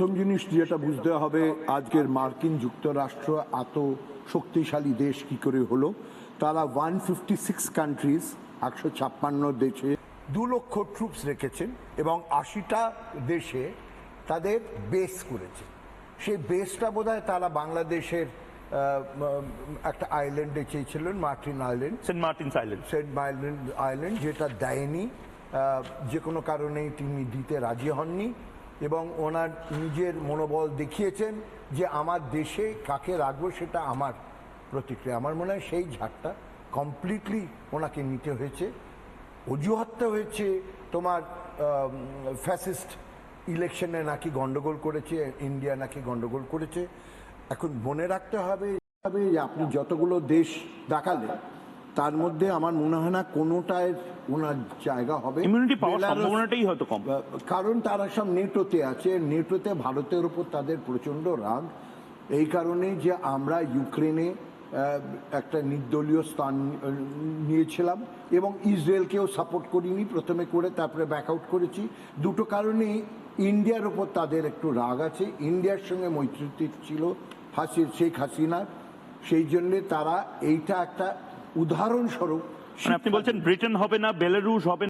প্রথম জিনিস যেটা বুঝতে হবে আজকের মার্কিন যুক্তরাষ্ট্র এত শক্তিশালী দেশ কি করে হলো? তারা ওয়ান ফিফটি সিক্স কান্ট্রিজ একশো ছাপ্পান্ন দেশে দু লক্ষ ট্রুপস রেখেছেন এবং আশিটা দেশে তাদের বেস করেছে। সেই বেসটা বোধহয় তারা বাংলাদেশের একটা আইল্যান্ডে চেয়েছিলেন Martin island Saint Martin island Saint Mile End island যেটা দেয়নি যে কোনো কারণেই তিনি দিতে রাজি হননি। এবং ওনার নিজের মনোবল দেখিয়েছেন যে আমার দেশে কাকে রাখব সেটা আমার প্রতিক্রিয়া। আমার মনে হয় সেই ঝাড়টা কমপ্লিটলি ওনাকে নিতে হয়েছে। অজুহাতটা হয়েছে তোমার ফ্যাসিস্ট ইলেকশনে নাকি গন্ডগোল করেছে ইন্ডিয়া নাকি গন্ডগোল করেছে। এখন মনে রাখতে হবে আপনি যতগুলো দেশ দেখালেন তার মধ্যে আমার মনে হয় না কোনোটায় ওনার জায়গা হবে। ইমিউনিটি পাওয়ার সম্ভাবনাটাই হয়তো কম। কারণ তারা সব নেটোতে আছে। নেটোতে ভারতের উপর তাদের প্রচণ্ড রাগ। এই কারণে যে আমরা ইউক্রেনে একটা নির্দলীয় স্থান নিয়েছিলাম এবং ইসরায়েলকেও সাপোর্ট করিনি। প্রথমে করে তারপরে ব্যাক আউট করেছি। দুটো কারণেই ইন্ডিয়ার ওপর তাদের একটু রাগ আছে। ইন্ডিয়ার সঙ্গে মৈত্রী ছিল হাসির শেখ হাসিনার। সেই জন্যে তারা এইটা একটা উদাহরণস্বরূপ মানে আপনি বলছেন ব্রিটেন হবে না বেলারুশ হবে